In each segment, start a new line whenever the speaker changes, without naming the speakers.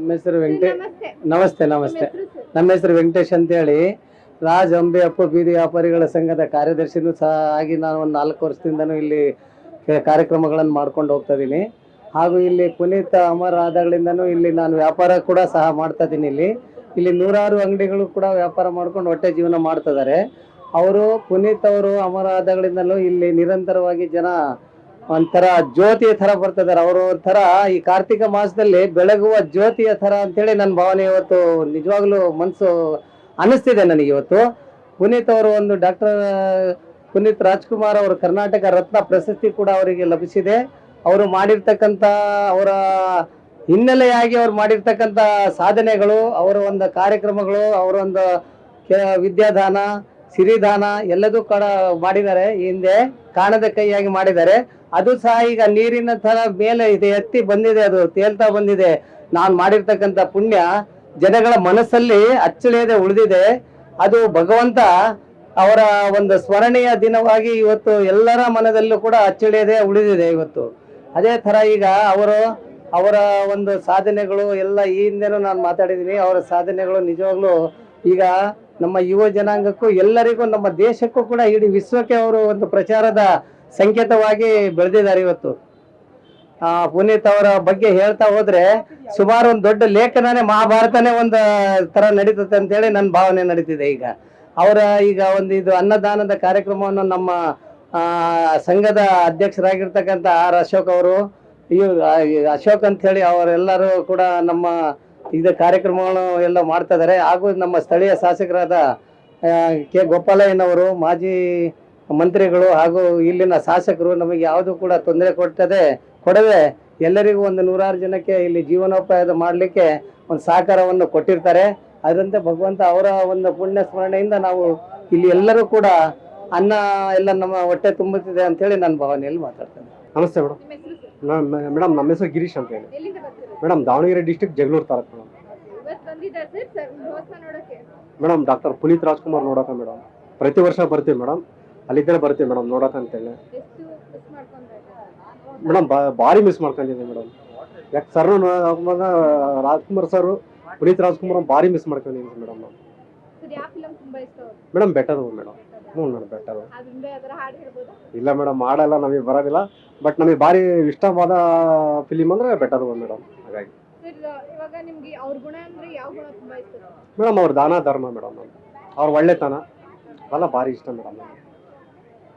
ನಮ್ಮ ಹೆಸರು ವೆಂಕಟೇ
ನಮಸ್ತೆ.
ನಮಸ್ತೆ ನಮ್ಮ ಹೆಸರು ವೆಂಕಟೇಶ್ ಅಂತೇಳಿ. ರಾಜ್ ಅಂಬೆ ಅಪ್ಪ ಬೀದಿ ವ್ಯಾಪಾರಿಗಳ ಸಂಘದ ಕಾರ್ಯದರ್ಶಿನೂ ಸಹ ಆಗಿ ನಾನು ಒಂದು ನಾಲ್ಕು ವರ್ಷದಿಂದನೂ ಇಲ್ಲಿ ಕಾರ್ಯಕ್ರಮಗಳನ್ನು ಮಾಡ್ಕೊಂಡು ಹೋಗ್ತಾ ಇದ್ದೀನಿ. ಹಾಗೂ ಇಲ್ಲಿ ಪುನೀತ್ ಅಮರ್ ಆದಾಗಳಿಂದನೂ ಇಲ್ಲಿ ನಾನು ವ್ಯಾಪಾರ ಕೂಡ ಸಹ ಮಾಡ್ತಾ ಇದ್ದೀನಿ ಇಲ್ಲಿ. ಇಲ್ಲಿ ನೂರಾರು ಅಂಗಡಿಗಳು ಕೂಡ ವ್ಯಾಪಾರ ಮಾಡ್ಕೊಂಡು ಹೊಟ್ಟೆ ಜೀವನ ಮಾಡ್ತಿದ್ದಾರೆ ಅವರು ಪುನೀತ್ ಅವರು ಅಮರ ಆದಾಗಳಿಂದಲೂ ಇಲ್ಲಿ ನಿರಂತರವಾಗಿ ಜನ ಒಂಥರ ಜ್ಯೋತಿಯ ಥರ ಬರ್ತಿದ್ದಾರೆ ಅವರು ಒಂಥರ ಈ ಕಾರ್ತಿಕ ಮಾಸದಲ್ಲಿ ಬೆಳಗುವ ಜ್ಯೋತಿಯ ಥರ ಅಂತೇಳಿ ನನ್ನ ಭಾವನೆ ಇವತ್ತು ನಿಜವಾಗ್ಲೂ ಮನಸ್ಸು ಅನಿಸ್ತಿದೆ ನನಗೆ ಇವತ್ತು. ಪುನೀತ್ ಅವರು ಒಂದು ಡಾಕ್ಟರ್, ಪುನೀತ್ ರಾಜ್ಕುಮಾರ್ ಅವರು ಕರ್ನಾಟಕ ರತ್ನ ಪ್ರಶಸ್ತಿ ಕೂಡ ಅವರಿಗೆ ಲಭಿಸಿದೆ. ಅವರು ಮಾಡಿರ್ತಕ್ಕಂಥ ಅವರ ಹಿನ್ನೆಲೆಯಾಗಿ ಅವ್ರು ಮಾಡಿರ್ತಕ್ಕಂಥ ಸಾಧನೆಗಳು, ಅವರ ಒಂದು ಕಾರ್ಯಕ್ರಮಗಳು, ಅವರ ಒಂದು ವಿದ್ಯಾದಾನ, ಸಿರಿದಾನ ಎಲ್ಲದೂ ಕೂಡ ಮಾಡಿದ್ದಾರೆ. ಹಿಂದೆ ಕಾಣದ ಕೈಯಾಗಿ ಮಾಡಿದ್ದಾರೆ. ಅದು ಸಹ ಈಗ ನೀರಿನ ತರ ಮೇಲೆ ಇದೆ, ಎತ್ತಿ ಬಂದಿದೆ ಅದು, ತೇಲ್ತಾ ಬಂದಿದೆ. ನಾನು ಮಾಡಿರ್ತಕ್ಕಂಥ ಪುಣ್ಯ ಜನಗಳ ಮನಸ್ಸಲ್ಲಿ ಅಚ್ಚಳಿಯದೆ ಉಳಿದಿದೆ. ಅದು ಭಗವಂತ ಅವರ ಒಂದು ಸ್ಮರಣೆಯ ದಿನವಾಗಿ ಇವತ್ತು ಎಲ್ಲರ ಮನದಲ್ಲೂ ಕೂಡ ಅಚ್ಚಳಿಯದೆ ಉಳಿದಿದೆ ಇವತ್ತು. ಅದೇ ತರ ಈಗ ಅವರು ಅವರ ಒಂದು ಸಾಧನೆಗಳು ಎಲ್ಲ ಈ ಹಿಂದೆನೂ ನಾನು ಮಾತಾಡಿದ್ದೀನಿ. ಅವರ ಸಾಧನೆಗಳು ನಿಜವಾಗ್ಲೂ ಈಗ ನಮ್ಮ ಯುವ ಜನಾಂಗಕ್ಕೂ ಎಲ್ಲರಿಗೂ, ನಮ್ಮ ದೇಶಕ್ಕೂ ಕೂಡ ಇಡೀ ವಿಶ್ವಕ್ಕೆ ಅವರು ಒಂದು ಪ್ರಚಾರದ ಸಂಕೇತವಾಗಿ ಬೆಳೆದಿದ್ದಾರೆ ಇವತ್ತು. ಪುನೀತ್ ಅವರ ಬಗ್ಗೆ ಹೇಳ್ತಾ ಹೋದ್ರೆ ಸುಮಾರು ಒಂದು ದೊಡ್ಡ ಲೇಖನನೇ ಮಹಾಭಾರತನೇ ಒಂದು ತರ ನಡೀತದೆ ಅಂತೇಳಿ ನನ್ನ ಭಾವನೆ ನಡೀತಿದೆ ಈಗ. ಅವರ ಈಗ ಒಂದು ಇದು ಅನ್ನದಾನದ ಕಾರ್ಯಕ್ರಮವನ್ನು ನಮ್ಮ ಸಂಘದ ಅಧ್ಯಕ್ಷರಾಗಿರ್ತಕ್ಕಂಥ ಆರ್ ಅಶೋಕ್ ಅವರು ಅಶೋಕ್ ಅಂತ ಹೇಳಿ ಅವರೆಲ್ಲರೂ ಕೂಡ ನಮ್ಮ ಇದು ಕಾರ್ಯಕ್ರಮಗಳು ಎಲ್ಲ ಮಾಡ್ತಾ ಇದ್ದಾರೆ ಹಾಗೂ ನಮ್ಮ ಸ್ಥಳೀಯ ಶಾಸಕರಾದ ಕೆ ಗೋಪಾಲಯ್ಯನವರು, ಮಾಜಿ ಮಂತ್ರಿಗಳು ಹಾಗೂ ಇಲ್ಲಿನ ಶಾಸಕರು ನಮಗೆ ಯಾವುದು ಕೂಡ ತೊಂದರೆ ಕೊಡ್ತದೆ ಕೊಡದೆ ಎಲ್ಲರಿಗೂ ಒಂದು ನೂರಾರು ಜನಕ್ಕೆ ಇಲ್ಲಿ ಜೀವನೋಪಾಯದ ಮಾಡಲಿಕ್ಕೆ ಒಂದು ಸಹಕಾರವನ್ನು ಕೊಟ್ಟಿರ್ತಾರೆ. ಅದರಂತೆ ಭಗವಂತ ಅವರ ಒಂದು ಪುಣ್ಯ ಸ್ಮರಣೆಯಿಂದ ನಾವು ಇಲ್ಲಿ ಎಲ್ಲರೂ ಕೂಡ ಅನ್ನ ಎಲ್ಲ ನಮ್ಮ ಹೊಟ್ಟೆ ತುಂಬುತ್ತಿದೆ ಅಂತೇಳಿ ನಾನು ಭಾವನೆಯಲ್ಲಿ ಮಾತಾಡ್ತೇನೆ.
ನಮಸ್ತೆ ಮೇಡಮ್.
ನಿಮ್ಮ ಹೆಸರು ಸರ್
ಮೇಡಮ್ ನಮ್ಮ ಹೆಸರು ಗಿರೀಶ್ ಅಂತ ಹೇಳಿ.
ಎಲ್ಲಿಂದ ಬರ್ತೀರಾ?
Madam Davanagere district Jagalur taluk madam.
ಇವತ್ತು ಬಂದಿದ್ದಾರೆ ಸರ್ ಸರ್ ಮಹೋತ್ಸವ ನೋಡಕ್ಕೆ.
ಮೇಡಮ್ ಡಾಕ್ಟರ್ ಪುನೀತ್ ರಾಜ್ಕುಮಾರ್ ನೋಡೋಕೆ ಮೇಡಮ್. ಪ್ರತಿ ವರ್ಷ ಬರ್ತೀವಿ ಮೇಡಮ್. ಅಲ್ಲಿದ್ದರೆ ಬರ್ತೀವಿ ಮೇಡಮ್ ನೋಡೋಕೆ ಅಂತೇಳಿ. ಮೇಡಮ್ ಭಾರಿ ಮಿಸ್ ಮಾಡ್ಕೊಂಡಿದ್ದೀನಿ ಮೇಡಮ್. ಯಾಕೆ ಸರ್ ರಾಜ್ಕುಮಾರ್ ಸರು ಪುನೀತ್ ರಾಜ್ಕುಮಾರ್ ಭಾರಿ ಮಿಸ್ ಮಾಡ್ಕೊಂಡಿದ್ದೀನಿ ಮೇಡಮ್
ಅವ್ರಿಗೆ.
Madam better madam. ಹ್ಞೂ ಮೇಡಮ್ ಬೆಟರು ಇಲ್ಲ ಮೇಡಮ್ ಮಾಡಲ್ಲ ನಮಗೆ ಬರೋದಿಲ್ಲ. ಬಟ್ ನಮಗೆ ಭಾರಿ ಇಷ್ಟವಾದ ಫಿಲಿಮ್ ಅಂದರೆ ಬೆಟರು ಮೇಡಮ್. ಹಾಗಾಗಿ? ಮೇಡಮ್ ಅವ್ರ ದಾನ ಧರ್ಮ ಮೇಡಮ್ ಅವ್ರ. ಒಳ್ಳೆತನ ಅಲ್ಲ ಭಾರಿ ಇಷ್ಟ ಮೇಡಮ್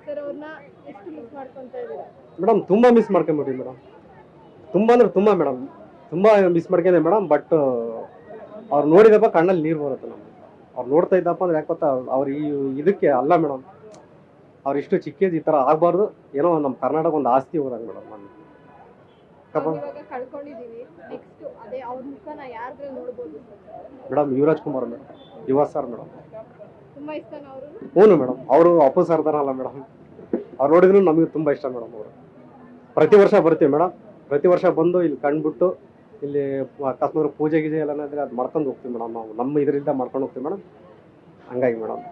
ಸರ್ ಅವ್ರನ್ನ ಎಷ್ಟು ಮಿಸ್ ಮಾಡ್ಕೊಂತ ಇದ್ದೀರಾ?
ಮೇಡಮ್ ತುಂಬ ಮಿಸ್ ಮಾಡ್ಕೊಂಬಿಟ್ವಿ ಮೇಡಮ್. ತುಂಬ ಅಂದ್ರೆ ತುಂಬ ಮೇಡಮ್. ತುಂಬ ಮಿಸ್ ಮಾಡ್ಕೊಂಡೆ ಮೇಡಮ್ ಬಟ್ ಅವ್ರು ನೋಡಿದಪ್ಪ ಕಣ್ಣಲ್ಲಿ ನೀರು ಬರುತ್ತೆ ನಮ್ಗೆ. ಅವ್ರು ನೋಡ್ತಾ ಇದ್ದಪ್ಪ ಅಂದ್ರೆ ಯಾಕೆ ಗೊತ್ತಾ ಅವ್ರು ಈ ಇದಕ್ಕೆ ಅಲ್ಲ ಮೇಡಮ್. ಅವ್ರು ಇಷ್ಟು ಚಿಕ್ಕೇಜ್ ಈ ಥರ ಆಗಬಾರ್ದು. ಏನೋ ನಮ್ಮ ಕರ್ನಾಟಕ ಒಂದು ಆಸ್ತಿ ಹೋದಂಗೆ ಮೇಡಮ್ ನಾನು ಕಪ್ಪ?
ಅವ್ರ್ನ ಇವಾಗ ಕಳ್ಕೊಂಡಿದೀವಿ. ನೆಕ್ಸ್ಟ್ ಅದೇ ಅವ್ರ ಮುಖನ ಯಾರ್ದ್ರಲ್ಲಿ ನೋಡ್ಬೋದು sir?
Madam Yuvraj Kumar madam. Yuva sir madam. ಹ್ಞೂ ಮೇಡಮ್, ಅವರು ವಾಪಸ್ ಅರ್ಧಾರಲ್ಲ ಮೇಡಮ್. ಅವ್ರು ನೋಡಿದ್ರು ನಮಗೆ ತುಂಬ ಇಷ್ಟ ಮೇಡಮ್ ಅವರು. ಪ್ರತಿ ವರ್ಷ ಬರ್ತೀವಿ ಮೇಡಮ್. ಪ್ರತಿ ವರ್ಷ ಬಂದು ಇಲ್ಲಿ ಕಂಡುಬಿಟ್ಟು ಇಲ್ಲಿ ಅಕಸ್ಮಾತ್ ಪೂಜೆ ಗೀಜೆ ಎಲ್ಲ ಅಂದರೆ ಅದು ಮಾಡ್ಕೊಂಡು ಹೋಗ್ತೀವಿ ಮೇಡಮ್ ನಾವು. ನಮ್ಮ ಇದರಿಂದ ಮಾಡ್ಕೊಂಡು ಹೋಗ್ತೀವಿ ಮೇಡಮ್. ಹಂಗಾಗಿ ಮೇಡಮ್.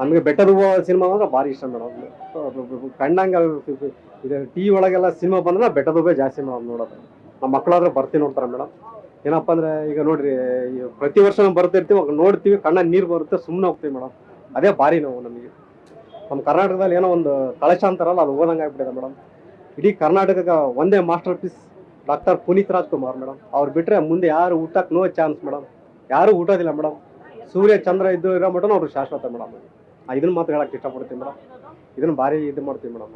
ನಮಗೆ ಬೆಟರ್ ಸಿನಿಮಾ ಅಂದ್ರೆ ಭಾರಿ ಇಷ್ಟ ಮೇಡಮ್. ಕಣ್ಣಂಗೆ ಇದು ಟಿ ವಿ ಒಳಗೆಲ್ಲ ಸಿನಿಮಾ ಬಂದ್ರೆ ಬೆಟರ್ ಜಾಸ್ತಿ ಮೇಡಮ್ ನೋಡೋದು. ನಮ್ಮ ಮಕ್ಕಳಾದ್ರೆ ಬರ್ತೀವಿ ನೋಡ್ತಾರೆ ಮೇಡಮ್. ಏನಪ್ಪ ಅಂದ್ರೆ ಈಗ ನೋಡಿರಿ ಪ್ರತಿ ವರ್ಷ ನಾವು ಬರ್ತಿರ್ತೀವಿ, ನೋಡ್ತೀವಿ, ಕಣ್ಣ ನೀರು ಬರುತ್ತೆ ಸುಮ್ಮನೆ ಹೋಗ್ತೀವಿ ಮೇಡಮ್. ಅದೇ ಭಾರಿ ನೋವು ನಮಗೆ. ನಮ್ಮ ಕರ್ನಾಟಕದಲ್ಲಿ ಏನೋ ಒಂದು ಕಳಶ ಅಂತಾರಲ್ಲ ಅದು ಓದಂಗೆ ಆಗ್ಬಿಟ್ಟಿದೆ ಮೇಡಮ್ ಇಡೀ ಕರ್ನಾಟಕಕ್ಕೆ ಒಂದೇ masterpiece doctor Puneeth Rajkumar madam ಅವ್ರು ಬಿಟ್ಟರೆ ಮುಂದೆ ಯಾರು ಊಟಕ್ಕೆ ನೋ ಚಾನ್ಸ್ ಮೇಡಮ್ ಯಾರೂ ಊಟದಿಲ್ಲ ಮೇಡಮ್ ಸೂರ್ಯ ಚಂದ್ರ ಇದ್ದು ಇರೋ ಮಟನ ಅವ್ರು ಶಾಶ್ವತ ಮೇಡಮ್ ಇದನ್ನ ಮಾತು ಹೇಳಕ್ಕೆ ಇಷ್ಟಪಡ್ತೀವಿ ಮೇಡಮ್ ಇದನ್ನು ಭಾರಿ ಇದು ಮಾಡ್ತೀವಿ ಮೇಡಮ್